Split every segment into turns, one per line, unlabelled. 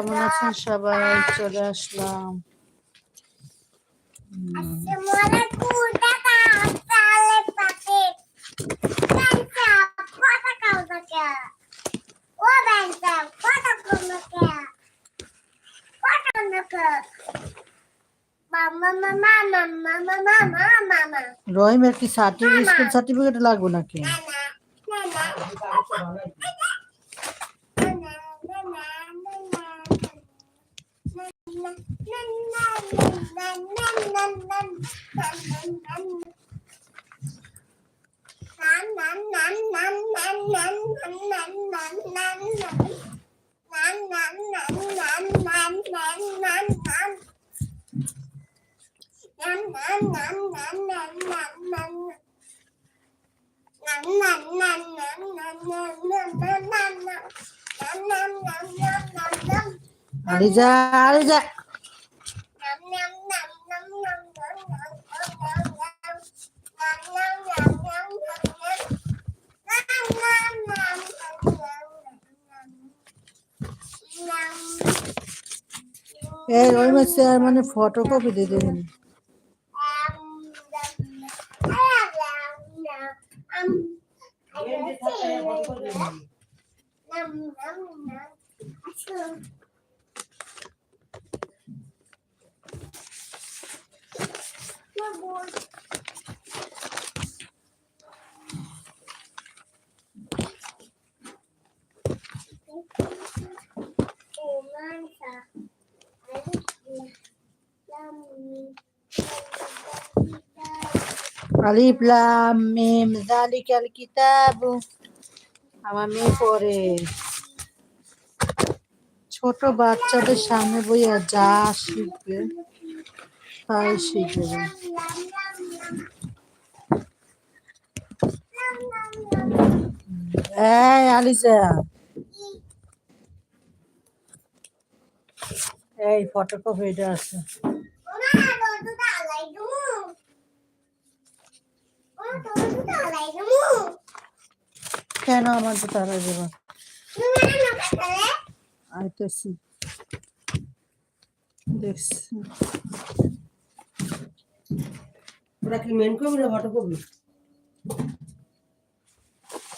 কেমন আছেন সবাই? চলে আসলাম. রহিমের কি সার্টিফিকেট স্কুল সার্টিফিকেট লাগবে নাকি? Nam আলিজা আলিজা। এই রহিমের চেয়ার মানে ফটোকপি দিয়ে দেবেন। আলিফ লাম মিম, যালিকাল কিতাব। আমার মেয়ে পড়ে। ছোট বাচ্চাদের সামনে বইয়া যা শিখবে, তাই শিখবে। এই আলিজা। এই ফটোকপি এটা আছে। কেন আমার তো তারা দেবা আইতেছি। দেখছি।
ওরা কি মেন করবি না
ফটোকপি
মেন দেখবি
মেনটা তো আছে এই যে মেনটা
আর আর্ধে আর্ধে ফটো দিয়ে দিদি দেখো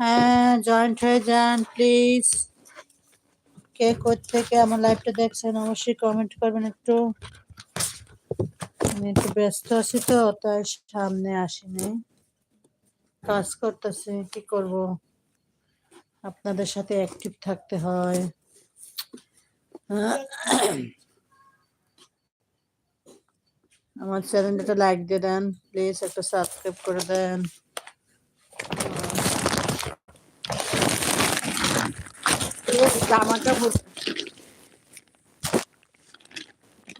হ্যাঁ জয়েন্ট হয়ে যান প্লিজ কে থেকে আমার লাইভটা দেখছেন, অবশ্যই কমেন্ট করবেন একটু। আমি একটু ব্যস্ত আছি তো, তাই সামনে আসিনি। কাজ করতেছি, কি করব? আপনাদের সাথে অ্যাক্টিভ থাকতে হয়। আমার চ্যানেলটা লাইক দিয়ে দেন প্লিজ একটা সাবস্ক্রাইব করে দেন। জামাটা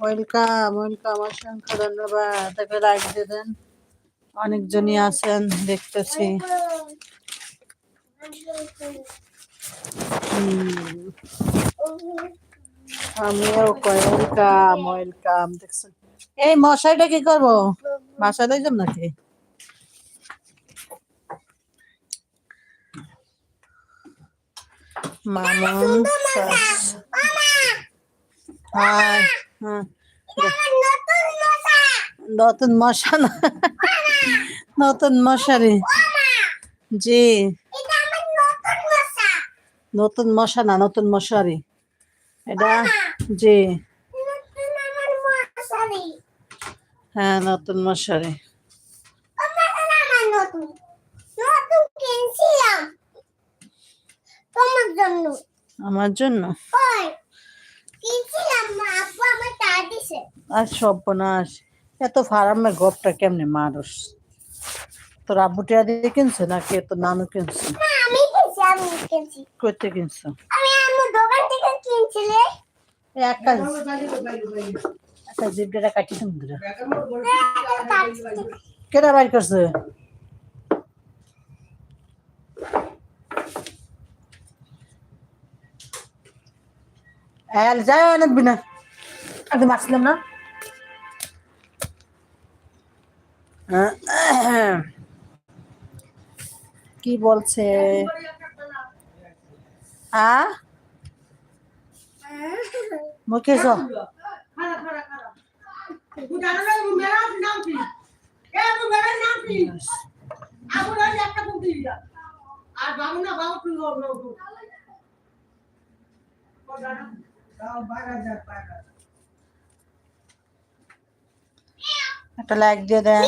ওয়েলকাম ওয়েলকাম অসংখ্য ধন্যবাদ। একটা লাইক দিয়ে দেন। অনেকজনই আছেন, দেখতেছি। আমিও ওয়েলকাম ওয়েলকাম, দেখছেন। এই মশাইটা কি করব? বাসায় লই নাকি? মামুন শাস হাই হ্যাঁ নতুন মশা। না। নতুন মশারি জি। নতুন মশা। না নতুন মশারি এটা জি। হ্যাঁ নতুন মশারি
তোমার জন্য।
আমার জন্য? আর সর্বনাশ। এত ফার্মের গপটা কেমনে মানুষ? তোর আব্বু টিয়া দিয়ে কিনছে নাকি তোর নানু কিনছে? করতে কিনছে
আমি আমার দোকান থেকে কিনছিলে।
এই এক কাজ
আমার বাইরে বাইরে বাইরে
একটা জিভটা কাটি কেটা বাইর করছে? এল যায় আনবি না আগে মারছিলাম না কি বলছে আ মুখে
আর বাবু না বাবু তুই ও ও ও জানা তাও বাইরে যা বাইরে
একটা লাইক দিয়ে দেন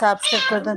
সাবস্ক্রাইব করে দেন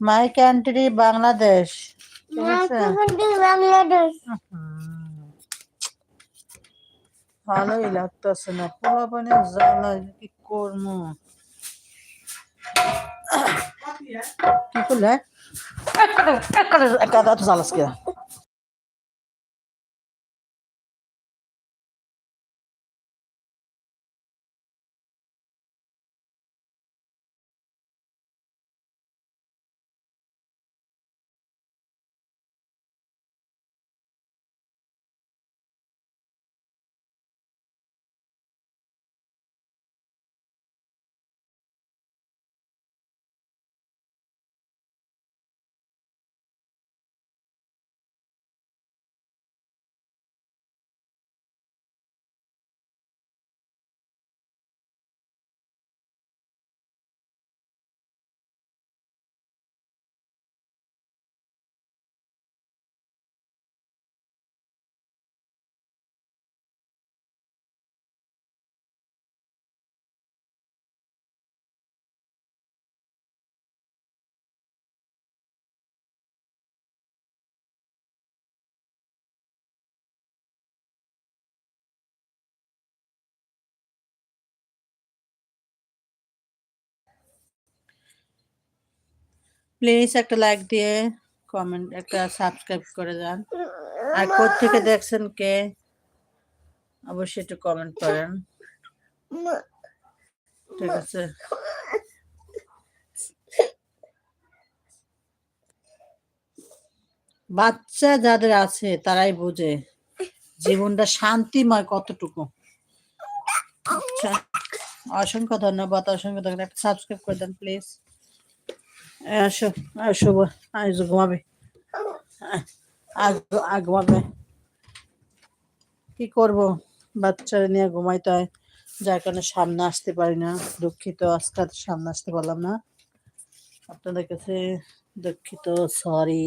মাই কান্ট্রি বাংলাদেশ। ভালোই লাগতেছে না। পোলা পানি জ্বালা কি করব। কি করলে? একটা এত জ্বালাস কে প্লিজ একটা লাইক দিয়ে কমেন্ট, একটা সাবস্ক্রাইব করে যান আর থেকে দেখছেন কে? অবশ্যই একটু কমেন্ট করেন। ঠিক আছে। বাচ্চা যাদের আছে, তারাই বোঝে জীবনটা শান্তিময় কতটুকু। আচ্ছা অসংখ্য ধন্যবাদ। অসংখ্য ধন্যবাদ। সাবস্ক্রাইব করে দেন, প্লিজ। আসো আসো আজ ঘুমাবে আজ ঘুমাবে কি করব বাচ্চারা নিয়ে ঘুমাইতে হয় যার কারণে সামনে আসতে পারি না দুঃখিত আজকে সামনে আসতে পারলাম না আপনাদের কাছে দুঃখিত সরি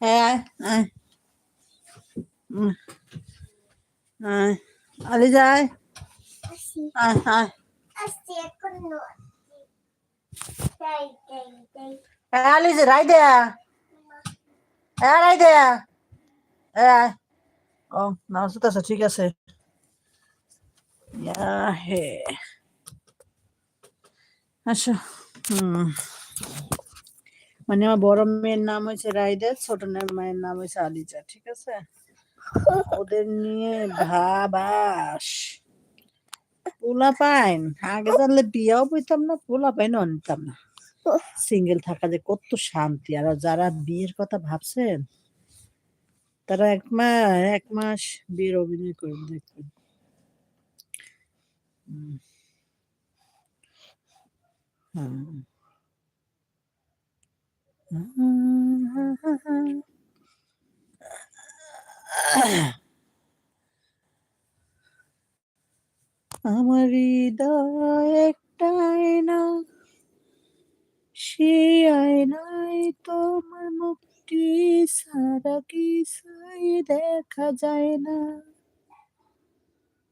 হ্যাঁ
হ্যাঁ আয়, আয়। উম, আয়, আলি যায়
আসি
আয় আয়
আসি এখন নয় তাই তাই তাই
এ, আলি যে রাই দেয়া এ রাই দেয়া এ আয়। ও নাচ আছে ঠিক আছে ইয়া হে আসো হুম মানে আমার বড় মেয়ের নাম হয়েছে রাইদা ছোট মায়ের নাম হয়েছে আলিজা ঠিক আছে ওদের নিয়ে ভাবাস। পোলা পাইন আগে জানলে বিয়াও বইতাম না পোলা পাইন আনতাম না। সিঙ্গেল থাকা যে কত শান্তি, আর যারা বিয়ের কথা ভাবছেন, তারা এক মাস এক মাস বিয়ের অভিনয় করে দেখবেন হুম। আমার হৃদয় একটাই না সে আয়নায় তোমার মুক্তি সারা কিছুই দেখা যায় না।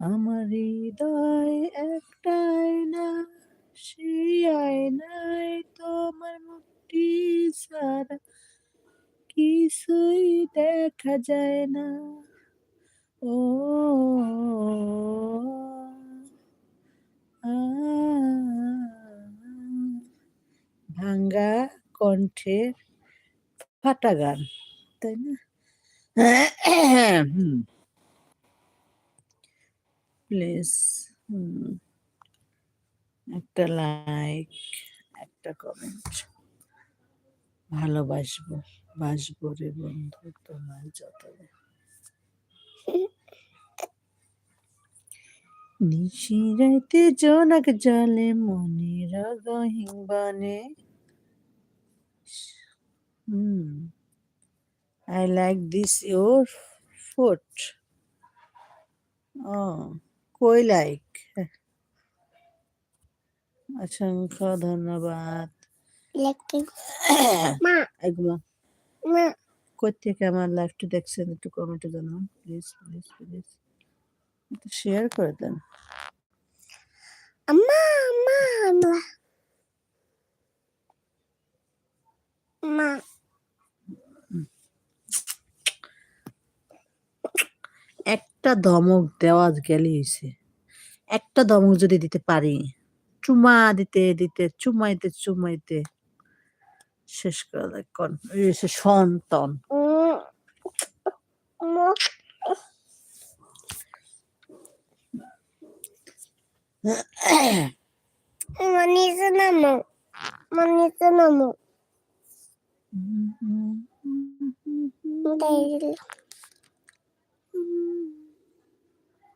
আমার হৃদয় একটাই না, সে আয়নায় তোমার মুক্তি সারা কিছুই দেখা যায় না। ও ভাঙ্গা কণ্ঠের ফাটা গান, তাই না? প্লিজ একটা লাইক, একটা কমেন্ট, ভালোবাসবো। বাসবো রে বন্ধু তোমার যত নিশিরাইতে জোনাক জলে মনের গহিং বনে। হুম I like this your foot ও কই লাইক অসংখ্য ধন্যবাদ।
মা
এগুলো
মা।
কই থেকে আমার লাইভটা দেখছেন? একটু কমেন্টে জানান প্লিজ প্লিজ প্লিজ একটু শেয়ার করে দেন।
মা মা মা মা।
একটা ধমক দেওয়া গেলে হয়েছে একটা ধমক যদি দিতে পারি চুমা দিতে দিতে চুমাইতে চুমাইতে। শেষ করা কন সন্তান।
মা মনিষে নামো মনিষে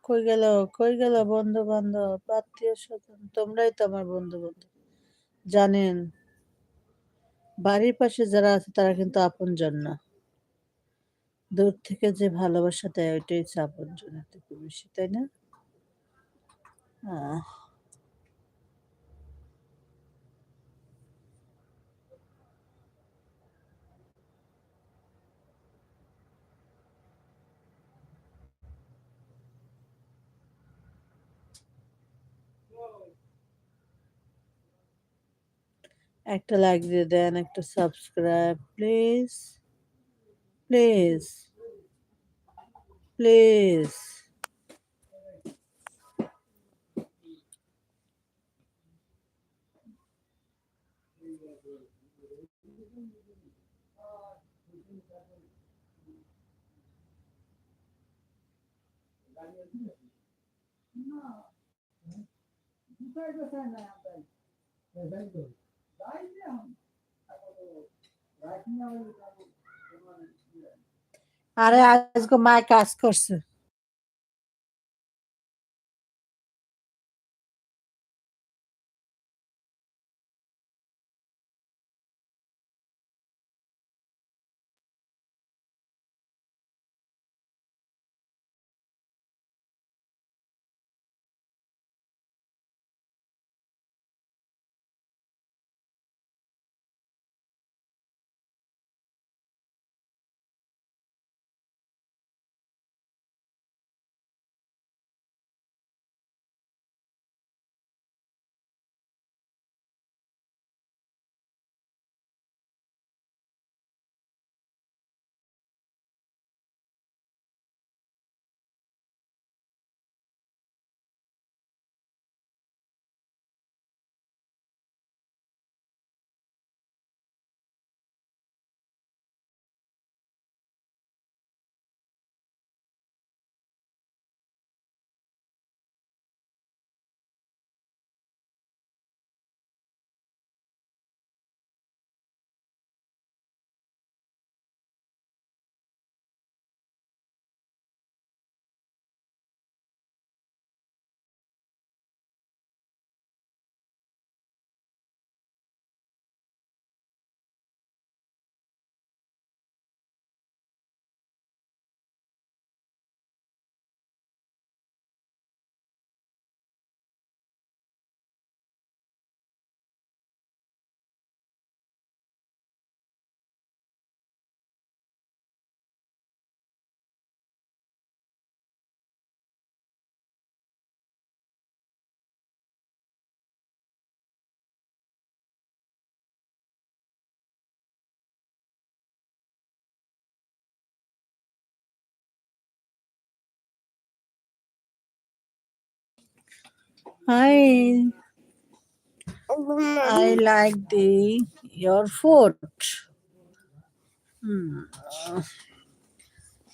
কই গেল কই গেল বন্ধু বান্ধব আত্মীয় স্বজন তোমরাই তো আমার বন্ধু বান্ধব জানেন বাড়ির পাশে যারা আছে তারা কিন্তু আপনজন না। দূর থেকে যে ভালোবাসা দেয় ওইটাই হচ্ছে আপনজনের থেকে বেশি তাই না? আহ, একটা লাইক দিয়ে দেন একটা সাবস্ক্রাইব প্লিজ প্লিজ প্লিজ আরে আজকে মা কাজ করছে। Hi, I like the your food. হুম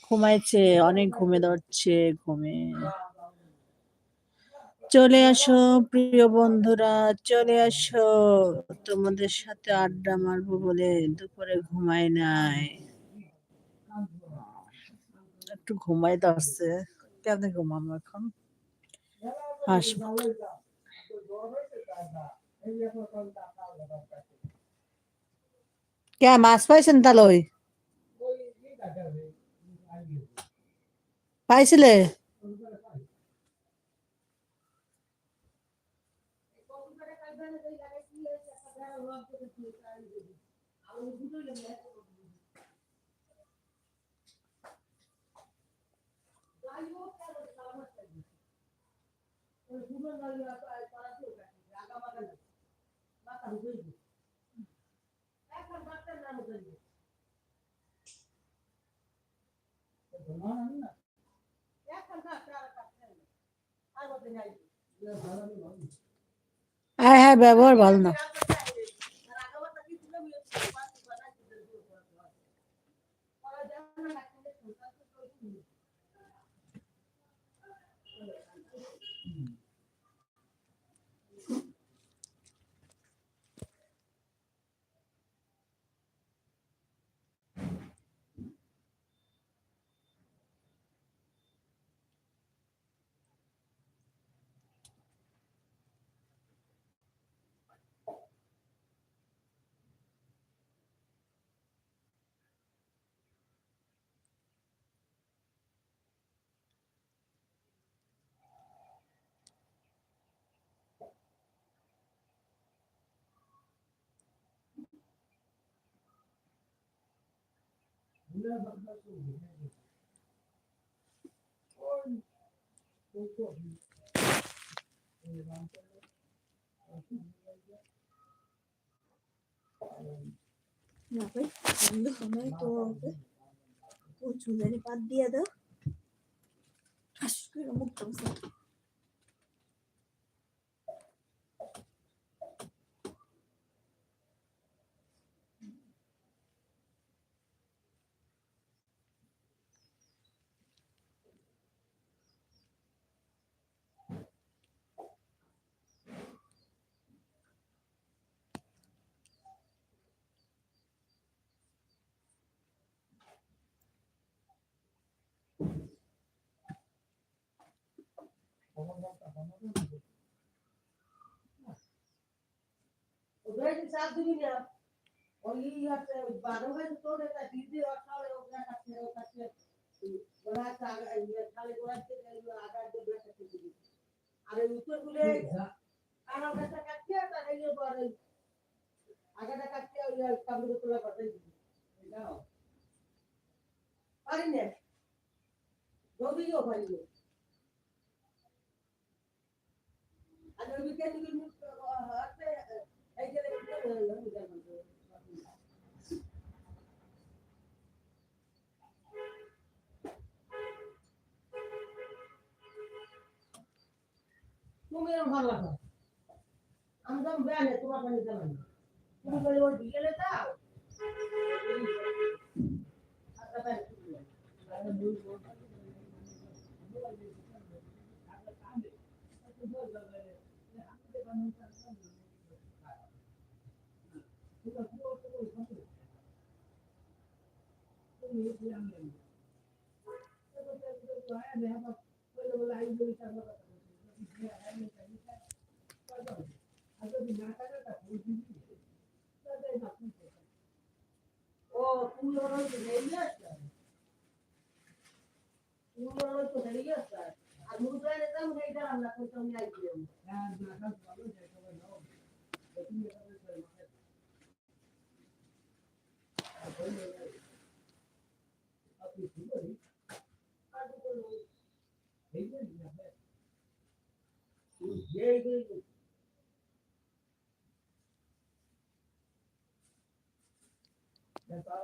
ঘুমাইছে অনেক ঘুমে ধরছে ঘুমে। চলে আসো প্রিয় বন্ধুরা চলে আসো। তোমাদের সাথে আড্ডা মারবো বলে দুপুরে ঘুমাই নাই। একটু ঘুমাই ধরছে। কেন ঘুমাবো এখন? আসব কে মাছ পাইছেন তাহলে ওই পাইছিলে? হ্যাঁ হ্যাঁ ব্যবহার ভালো না।
না ভাই বন্ধ সময় তো তো চুলের পাত দিয়ে দাও ঠাস করে মুখটা বসে
ওদের চাপ দিবি না ওই আছে বারো হয়ে তোর এটা দিদি অঠালে ওখানে কাছে ও কাছে ওরা আগা খালি ওরা থেকে আগা দিয়ে বেটা দিবি আর এই উত্তর গুলে কানা কাছে কাটছে তার এই পরে আগাটা কাটছে ওই কামড়ে তোলা কথা দিবি যাও পারি না যদিও পারি না আর ওই বিকেল দিকে মুখ হাতে এই তুমি এরকম ভালো লাগো আমি তো বেয়ালে তোমার পানি দিলাম তুমি বলে ওর বিকেলে দাও ও তুমি ওর তো দেরি আছে তুমি ওর তো দেরি আছে আর মুদ্রা নিতাম সেইটা আমরা করতাম না আইছিলাম ওই বাচ্চাদের বিচার হয়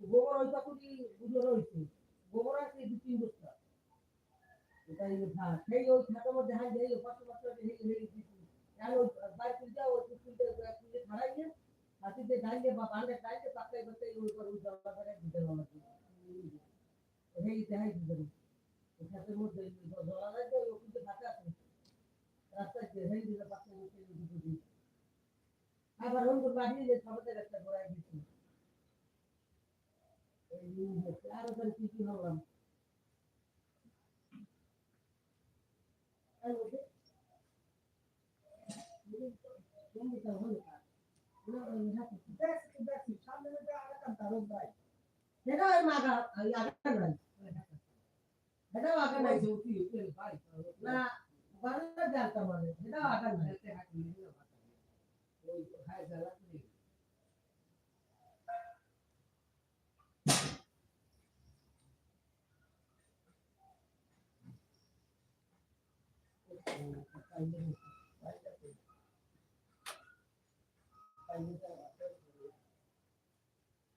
গোবর ওই পাকুটি বুঝে রয়েছে গোবর আছে দু তিন বস্তা এটাই ভাত সেই ওই খাতার মধ্যে হাই যাই পাঁচশো পাঁচশো হেই হেই দিচ্ছি আর ওই বাইক তুলতে ওই তুলতে তুলতে ছাড়াইয়ে হাতিতে ডাইলে বা বাঁধে ডাইলে পাকাই পাকাই ওই করে ওই করে দিতে হবে হেই দেখাই দিতে হবে আবার রঙ বাড়িয়ে যে সবাই একটা ঘোরাই দিচ্ছি আরও তার কি কি হলাম মাগা আগা সেটাও আগা নাই না বারোটা জানতাম মানে সেটাও আগা নাই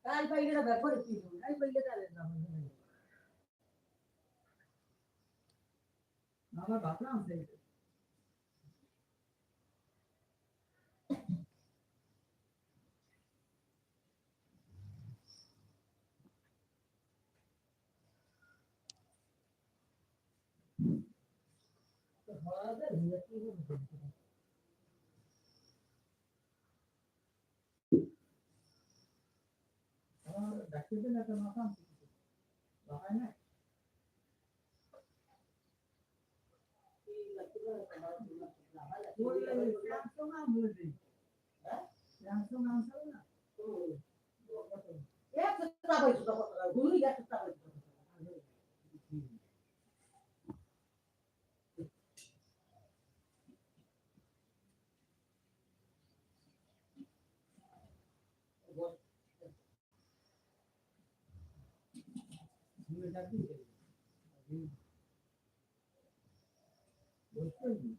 কাল পাইলে ব্যাপার কি কাল পাইলে কালে না আমার Langsung. Langsung langsung lah. Ya tetap itu ya tetap. Thank you.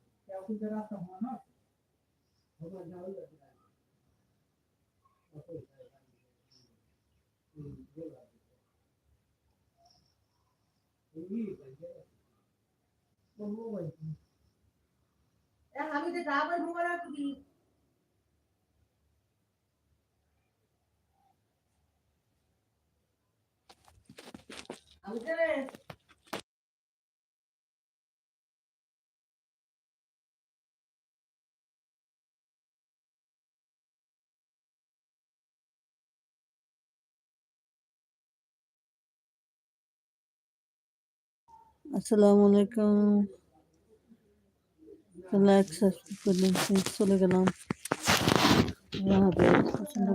Double mobile রাখবি আমি তো রে
আসসালামু আলাইকুম। লাইক চলে গেলাম। পছন্দ